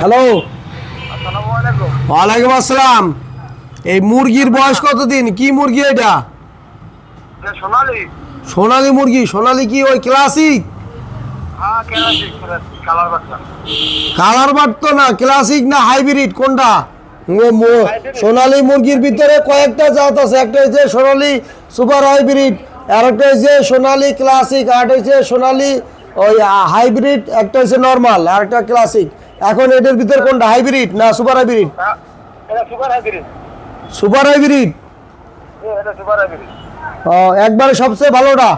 Hello. ওয়ালাইকুম আসসালাম। এই মুরগির বয়স কতদিন? কি মুরগি এটা? সোনালি। সোনালী মুরগি। সোনালি কি ওই ক্লাসিক কালার বাচ্চা বাট তো। না ক্লাসিক না হাইব্রিড কোনটা? সোনালী মুরগির ভিতরে কয়েকটা জাত আছে। একটা হচ্ছে সোনালী সুপার হাইব্রিড আর একটা হচ্ছে সোনালী ক্লাসিক আর একটা হচ্ছে সোনালী ওই হাইব্রিড একটা হচ্ছে নর্মাল আর একটা ক্লাসিক এখন এটার ভিতরে কোনটা? হাইব্রিড না সুপার হাইব্রিড সুপার হাইব্রিড ও একবারে সবচেয়ে ভালোটা?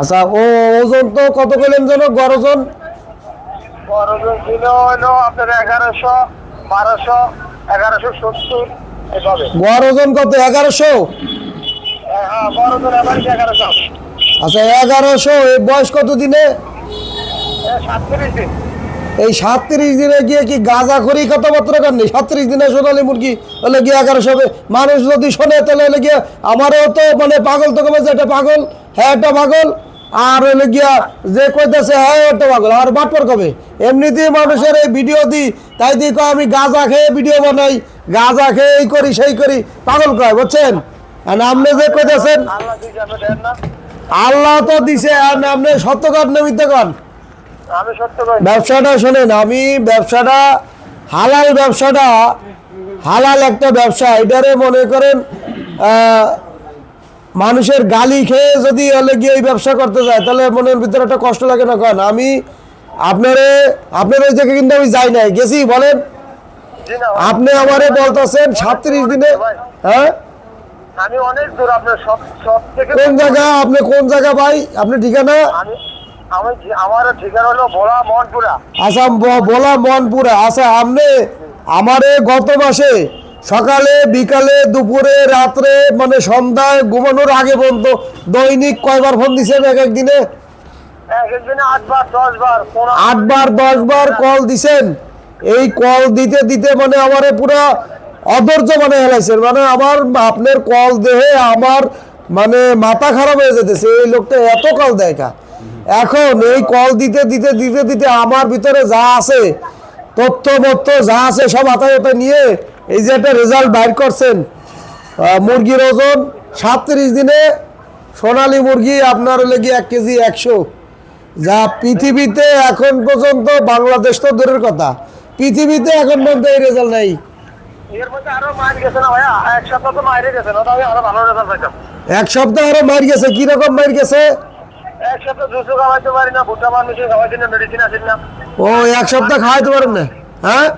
আচ্ছা ও ওজন তো কত পেলেন যেন? গড় ওজন? ওজন ছিল হলো আপনার এগারোশো বারোশো এগারোশো সত্তর এভাবে। গড় ওজন কত? এগারোশো? হ্যাঁ আচ্ছা এগারোশো এই বয়স কত দিন? এই সাতত্রিশ দিনে গিয়ে কি গাঁজা খড়ি কথাবার্তা কার নেই সাতত্রিশ দিনে সোনালী মুরগি হলে গিয়ে এগারোশো হবে। মানুষ যদি শোনে তাহলে হলে গিয়ে আমারও তো মানে পাগল তো কবে এটা পাগল। হ্যাঁ একটা পাগল। আর হলে গিয়া যে কইতেছে হ্যাঁ একটা পাগল। আর বাটপার কবে? এমনিতেই মানুষের এই ভিডিও দিই তাই দিই কয় আমি গাঁজা খেয়ে ভিডিও বানাই গাঁজা খেয়ে এই করি সেই করি। পাগল কয় বুঝছেন? আর আপনি যে কইতেছেন আল্লাহ না। তো দিছে আর আপনি সত্যকার নিমিত্ত কন আমি সত্য কই ব্যবসাটা শোনেন আমি ব্যবসাটা হালাল ব্যবসাটা হালাল একটা ব্যবসা। এটারে মনে করেন মানুষের গালি খেয়ে যদি হলে গিয়ে এই ব্যবসা করতে যায় তাহলে মনের ভিতরে একটা কষ্ট লাগে না। কেন আমি আপনারে আপনার ওই জায়গায় কিন্তু আমি যাই নাই। গেছি বলেন। আপনি আমারে বলতেছেন সাতত্রিশ দিনে হ্যাঁ? আমি অনেক দূর আপনার সব সব থেকে কোন জায়গা আপনি কোন জায়গা ভাই? আপনি ঠিকানা? আমি আমি আমার ঠিকানা হলো ভোলা মনপুরা আসাম ব- বলা আচ্ছা আপনি আমারে গত মাসে সকালে বিকালে দুপুরে রাত্রে মানে সন্ধ্যায় ঘুমানোর আগে পর্যন্ত দৈনিক কয়বার ফোন দিছেন এক এক দিনে এক একদিনে আটবার দশবার কল দিছেন। এই কল দিতে দিতে মানে আমারে পুরো অধৈর্য মানে হেলাইছেন। মানে আমার আপনার কল দেহে আমার মানে মাথা খারাপ হয়ে যেতেছে। এই লোকটা এত কল দেয় কা? এখন এই কল দিতে দিতে দিতে দিতে আমার ভিতরে যা আছে তথ্য মথ্য যা আছে সব হাতায় হাতায় নিয়ে এই যে একটা রেজাল্ট বাইর করছেন মুরগির ওজন সাতত্রিশ দিনে সোনালী মুরগি আপনার হলে গিয়ে এক কেজি একশো। যা পৃথিবীতে এখন পর্যন্ত বাংলাদেশ তো দূরের কথা পৃথিবীতে এখন পর্যন্ত এই রেজাল্ট নাই। এক সপ্তাহ আরও মার গেছে কীরকম মার গেছে? এক সপ্তাহ দুশো খাওয়াইতে পারি না ভুট্টা মানুষের খাওয়াইতে না মেডিসিন আসেন না। ও এক সপ্তাহ খাওয়াইতে পারেন না? হ্যাঁ?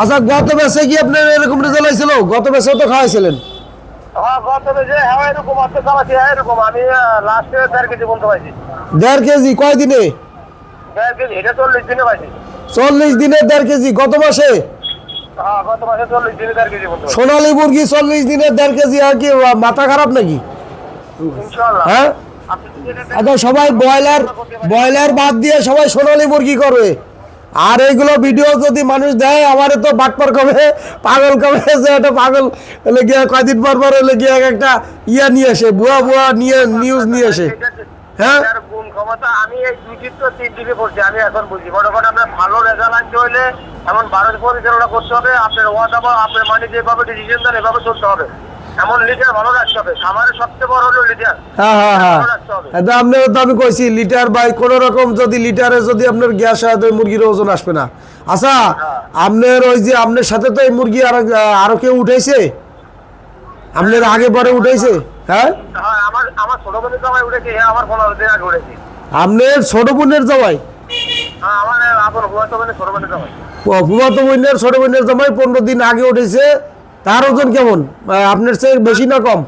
আচ্ছা গত বেসে কি আপনার এরকম রেজাল্ট হয়েছিল গত বেসে তো খাওয়াইছিলেন। হ্যাঁ হ্যাঁ হ্যাঁ দেড় কেজি কয় দিনে? চল্লিশ দিনে পাইছি। চল্লিশ দিনে দেড় কেজি গত মাসে? গত মাসে চল্লিশ দিনে দেড় কেজি বলতে পারছি সোনালী মুরগি চল্লিশ দিনে দেড় কেজি আর কি মাথা খারাপ নাকি? হ্যাঁ? এখন সবাই ব্রয়লার ব্রয়লার বাদ দিয়ে সবাই সোনালী মুরগি করবে? আর এইগুলো ভিডিও যদি মানুষ দেয় আমারে তো বাটপার কবে পাগল কবে যে একটা পাগল হলে গিয়ে কয়দিন পর পর হলে গিয়ে একটা ইয়া নিয়ে আসে বুয়া বুয়া নিয়ে নিউজ নিয়ে আসে। হ্যাঁ? আমি এই দুই চিত্র তিন দিকে পড়ছি আমি এখন বুঝি মনে করেন আপনার ভালো রেজাল্ট আনতে হলে এমন ভারত পরিচালনা করতে হবে আপনার ওয়াদা বা আপনার মানে যেভাবে ডিসিশন দেন এভাবে চলতে হবে। এমন ভালো রাখতে হবে খাবারের সবচেয়ে বড় হলো হ্যাঁ হ্যাঁ হ্যাঁ এটা আপনার তো আমি কইছি লিটার বাই কোনো রকম যদি লিটারে যদি আপনার গ্যাস হয় মুরগির ওজন আসবে না আচ্ছা আপনার ওই যে আপনার সাথে তো এই মুরগি আর আরও কেউ উঠাইছে আপনার আগে পরে উঠাইছে হ্যাঁ হ্যাঁ আমার আমার ছোট বোনের জামাই উঠেছে হ্যাঁ আমার পনেরো দিন আগে উঠেছি আপনার ছোট বোনের জামাই হ্যাঁ আমার এখন বোনের ছোট বোনের জামাই বোনের ছোট বোনের জামাই পনেরো দিন আগে উঠেছে তার ওজন কেমন? আপনার চেয়ে বেশি না কম?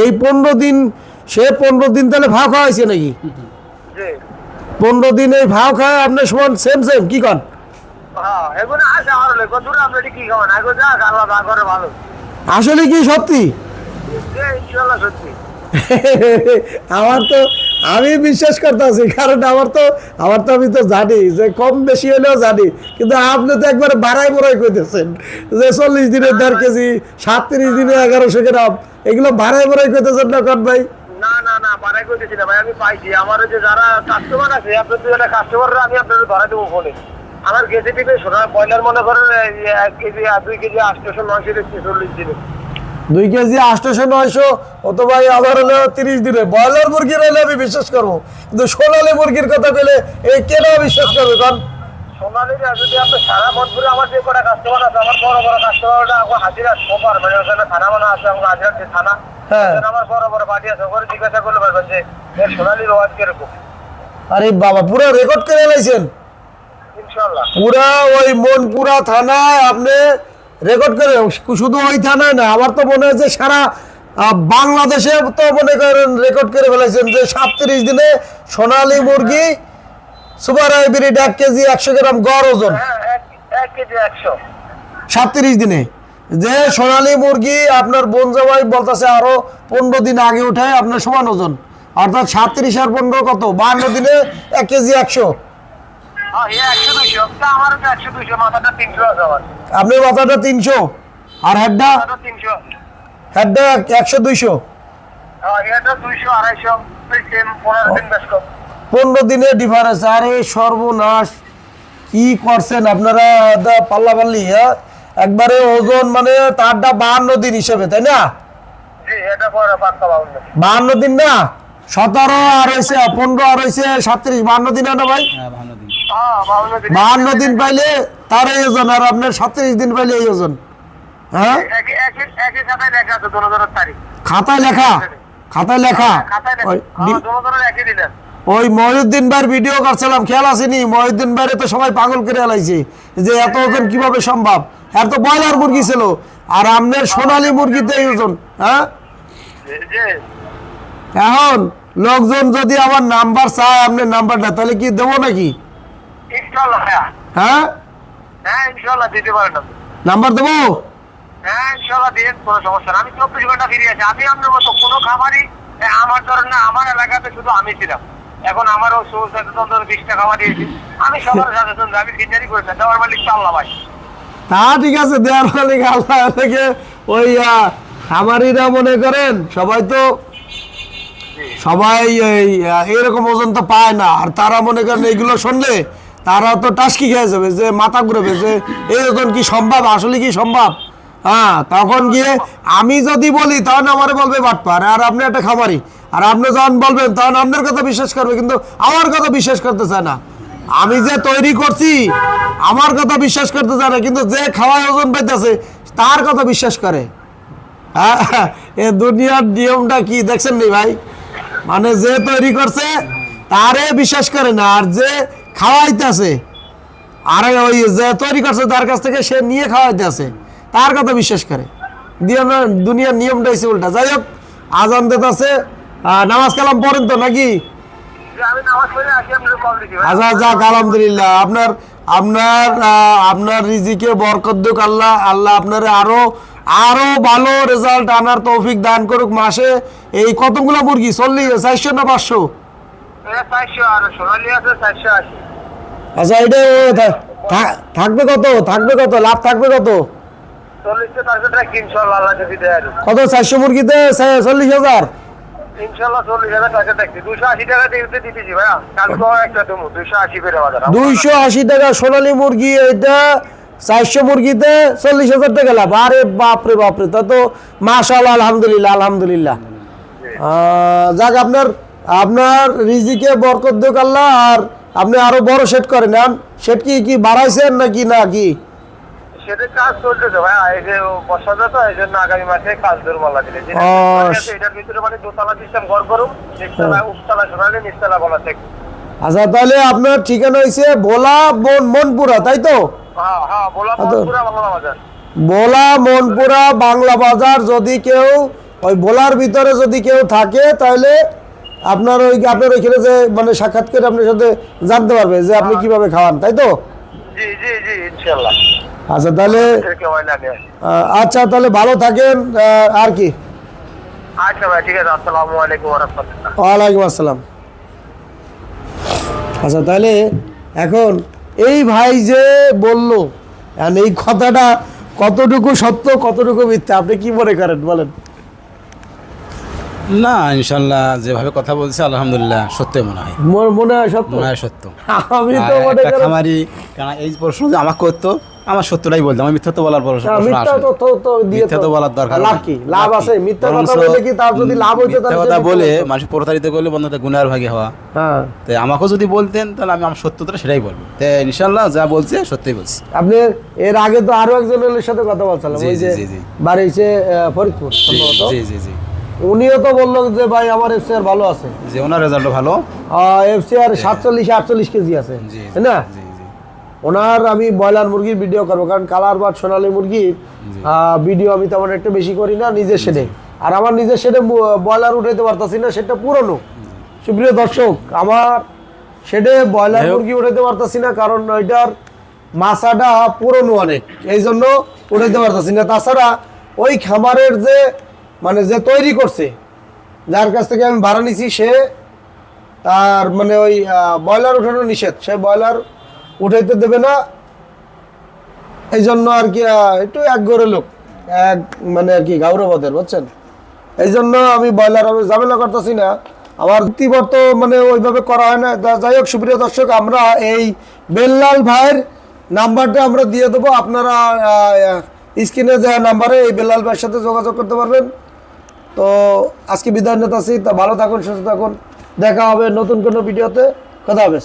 এই পনেরো দিন সে পনেরো দিন তাহলে ভাও খাওয়াইছে নাকি? পনেরো দিন এই ভাও খাওয়া আপনার সমান সেম সেম কি কন? হ্যাঁ আসলে কি সত্যি। আমার তো আমি বিশ্বাস করতেছি কারণ আমার তো আমার তো আমি তো জানি যে কম বেশি হলেও জানি। কিন্তু আপনি তো একবার বাড়াই বড়াই করতেছেন যে চল্লিশ দিনে দেড় কেজি সাতত্রিশ দিনে এগারোশো গ্রাম এগুলো বাড়াই বড়াই করতেছেন না কন ভাই? না না না বাড়াই করে দিচ্ছি না ভাই আমি পাইছি। আমার যে যারা কাস্টমার আছে আপনার দুজনে কাস্টমাররা আমি আপনাদের ধরা দেবো ফোনে। আমার কেজি থেকে সোনা ব্রয়লার মনে করেন এক কেজি দুই কেজি আটশোশো নয়শো চল্লিশ দিনে। দুই কেজি আটশোশো নয়শো অথবা এই আবার হলো তিরিশ দিনে। ব্রয়লার মুরগির হলে আমি বিশ্বাস করব। কিন্তু সোনালী মুরগির কথা পেলে এই কেন বিশ্বাস করবে? কারণ সোনালির যদি আপনি সারা মনপুরে আমার যে কটা কাস্টমার আছে আমার বড় বড় কাস্টমাররা আমার হাজিরা সোপার মানে ওখানে থানা মানা আছে আমার হাজিরা যে থানা হ্যাঁ। ওখানে আমার বড় বড় পার্টি আছে ওখানে জিজ্ঞাসা করলে পারবেন যে এর সোনালির ওয়াজ কীরকম আরে বাবা পুরো রেকর্ড করে লাইছেন? ইনশাল্লাহ পুরা ওই মনপুরা থানায় আপনি রেকর্ড করে শুধু ওই থানায় না আমার তো মনে হচ্ছে সারা বাংলাদেশে তো মনে করেন রেকর্ড করে ফেলেছেন যে সাতত্রিশ দিনে সোনালী মুরগি সুপার হাইব্রিড এক কেজি একশো গ্রাম গড় ওজন। হ্যাঁ সাতত্রিশ দিনে। যে সোনালী মুরগি আপনার বোন জামাই বলতেছে আরও পনেরো দিন আগে উঠায় আপনার সমান ওজন। অর্থাৎ সাতত্রিশ আর পনেরো কত? বান্ন দিনে এক কেজি একশো। আপনার মাথাটা তিনশো? আর হেডটা? তিনশো। হেডটা একশো দুইশো? আড়াইশো পনেরো দিনের ডিফারেন্স আরে সর্বনাশ কি করছেন আপনারা? পাল্লা পাল্লি হ্যাঁ? একবারে ওজন মানে তারটা বাহান্ন দিন হিসেবে তাই না? বাহান্ন দিন না? সতেরো আর হয়েছে পনেরো আর হয়েছে সাতত্রিশ বাহান্ন দিন না ভাই? হ্যাঁ বাউন্ন দিন। বাহান্ন দিন পাইলে তার এই ওজন আর আপনার সাতত্রিশ দিন পাইলে এই ওজন হ্যাঁ একই খাতায় লেখা তারিখ। খাতায় লেখা? ওই হ্যাঁ মহিউদ্দিন ভাইয়ের ভিডিও করছিলাম খেয়াল আসেনি? মহিউদ্দিন ভাইরে তো সবাই পাগল করে এলাইছে যে এত ওজন কীভাবে সম্ভব? এত ব্রয়লার মুরগি ছিল। আর আপনার সোনালী মুরগিতে এই ওজন হ্যাঁ এখন লোকজন যদি আমার নাম্বার চায় আপনার নাম্বারটা তাহলে কি দেবো নাকি? হ্যাঁ। হ্যাঁ? হ্যাঁ দিতে পারেন নাম্বার দেবো? হ্যাঁ ইনশাল্লাহ দিয়ে কোনো সমস্যা না আমি চব্বিশ ঘণ্টা ফিরে আছি। আমি আপনার মতো কোনো খাবারই আমার ধরেন না আমার এলাকাতে শুধু আমি ছিলাম। এখন আমারও সচেতন বিশটা খাবার দিয়েছি। আমি সবার সচেতন আমি সিনারি করেছি দেওয়ার মালিক তো আল্লাহ ভাই। তা ঠিক আছে দেওয়ার মালিক আল্লাহ থেকে ওই খামারিরা মনে করেন সবাই তো সবাই এই এরকম ওজন তো পায় না। আর তারা মনে করেন এইগুলো শুনলে তারা তো টাসকি খেয়ে যাবে, যে মাথা ঘুরবে, যে এই ওজন কি সম্ভব, আসলে কি সম্ভব? হ্যাঁ তখন গিয়ে আমি যদি বলি, তখন আমার বলবে বাটপার, আর আপনি একটা খামারি, আর আপনি যখন বলবেন, তখন আপনার কথা বিশ্বাস করবে, কিন্তু আমার কথা বিশ্বাস করতে চায় না। আমি যে তৈরি করছি, আমার কথা বিশ্বাস করতে চায় না, কিন্তু যে খাওয়ায় ওজন পাইতেছে, তার কথা বিশ্বাস করে। হ্যাঁ এ দুনিয়ার নিয়মটা কি দেখছেন নি ভাই? মানে যে তৈরি করছে, তারে বিশ্বাস করে না, আর যে খাওয়াইতেছে। আর ওই তৈরি করছে তার কাছ থেকে সে নিয়ে খাওয়াইতেছে। তার কথা বিশ্বাস করে। দিয়ে দুনিয়ার নিয়মটা হচ্ছে উল্টা। যাই হোক, আজান দিতেছে নামাজ কালাম পড়েন তো নাকি। আচ্ছা যাক আলহামদুলিল্লাহ। আপনার আপনার আপনার রিজিকে বরকত দুক আল্লাহ। আল্লাহ আপনার আরও আরও ভালো রেজাল্ট আনার তৌফিক দান করুক মাসে। এই কতগুলো মুরগি? চল্লিশ, চারশো না পাঁচশো? চারশো আর সোনালি আছে চারশো আশি। আচ্ছা এটা থাকবে কত? থাকবে কত? লাভ থাকবে কত? কত চারশো মুরগিতে চল্লিশ হাজার? দুইশো আশি টাকা সোনালী মুরগি এটা চারশো মুরগিতে চল্লিশ হাজার টাকা লাভ। আরে বাপরে বাপরে তা তো মাশাল্লাহ আলহামদুলিল্লাহ আলহামদুলিল্লাহ। আহ, যাক আপনার আপনার রিজিকে বরকত দেখ আল্লাহ আর আপনি আরও বড় সেট করেন নেন সেট কি কি বাড়াইছেন নাকি না কি? সেটা কাজ চলতেছে ভাই এই যে বর্ষাটা তো এই জন্য আগামী মাসে কাজ ধরবো আল্লাহ দিলে। যেটা ও, আছে, এটার ভিতরে মানে দোতলা সিস্টেম ঘর করুন নিচতলা উপতলা সোনালি নিচতলা বলা থেকে আচ্ছা তাহলে আপনার ঠিকানা হয়েছে ভোলা মন মনপুরা তাই তো? বলা। বাংলা বাজার। ভোলা মনপুরা বাংলা বাজার যদি কেউ ওই ভোলার ভিতরে যদি কেউ থাকে তাহলে আপনার ওই আপনার ওইখানে যে মানে সাক্ষাৎ করে আপনার সাথে জানতে পারবে যে আপনি কীভাবে খাওয়ান তাই তো? আচ্ছা তাহলে আচ্ছা তাহলে ভালো থাকেন আর কি? আচ্ছা ভাই ঠিক আছে আসসালামু আলাইকুম ওয়ালাইকুম আসসালাম। আচ্ছা তাহলে এখন এই ভাই যে বলল এই কথাটা কতটুকু সত্য কতটুকু মিথ্যা আপনি কি মনে করেন বলেন? না ইনশাল্লাহ যেভাবে কথা বলছে আলহামদুলিল্লাহ সত্যি মনে হয়। মনে হয় সত্য? মনে হয় সত্য। আমি তো মনে করি কারণ এই প্রশ্ন যে আমাকে করতো আমার সত্যটাই বলতাম আমি মিথ্যা তো বলার প্রশ্ন মিথ্যা তো তো তো দিয়ে তো বলার দরকার লাভ কি? লাভ আছে। মিথ্যা কথা বলে কি তার যদি লাভ হইতো তাহলে কথা বলে মানুষ প্রতারিত করলে বন্ধুটা গুনার ভাগে হওয়া। হ্যাঁ। তাই আমাকেও যদি বলতেন তাহলে আমি আমার সত্যটা সেটাই বলব। ইনশাল্লাহ যা বলছে সত্যি বলছি। আপনি এর আগে তো আরও একজনের সাথে কথা বলছিলাম ওই যে। বাড়ি হচ্ছে ফরিদপুর জি জি জি। উনিও তো বলল যে ভাই আমার এফসিআর ভালো আছে। যে ওনার রেজাল্টও ভালো। এফসিআর সাতচল্লিশ আটচল্লিশ কেজি আছে। তাই না? জি জি। ওনার আমি ব্রয়লার মুরগির ভিডিও করব কারণ কালার বা সোনালী মুরগির ভিডিও আমি তেমন একটা বেশি করি না নিজের সেটে আর আমার নিজের সেটে ব্রয়লার উঠাইতে পারতাছি না সেটা পুরনো। সুপ্রিয় দর্শক আমার সেটে ব্রয়লার মুরগি উঠাইতে পারতাছি না কারণ ওইটার মাছাটা পুরনো অনেক এই জন্য উঠাইতে পারতাছি না। তাছাড়া ওই খামারের যে মানে যে তৈরি করছে, যার কাছ থেকে আমি ভাড়া নিছি, সে তার মানে ওই ব্রয়লার উঠানো নিষেধ। সে ব্রয়লার উঠাইতে দেবে না। এই জন্য আর কি একটু এক গড়ে লোক, এক মানে আর কি গৌরবদের বুঝছেন? এই জন্য আমি ব্রয়লার আমি ঝামেলা করতেছি না। আমার ব্যক্তিগত মানে ওইভাবে করা হয় না। যাই হোক, সুপ্রিয় দর্শক, আমরা এই বেল্লাল ভাইয়ের নাম্বারটা আমরা দিয়ে দেবো। আপনারা স্ক্রিনে দেওয়া নাম্বারে এই বেল্লাল ভাইয়ের সাথে যোগাযোগ করতে পারবেন। তো আজকে বিদায় নিতে আসি। তা ভালো থাকুন, সুস্থ থাকুন। দেখা হবে নতুন কোনো ভিডিওতে। কথা হবে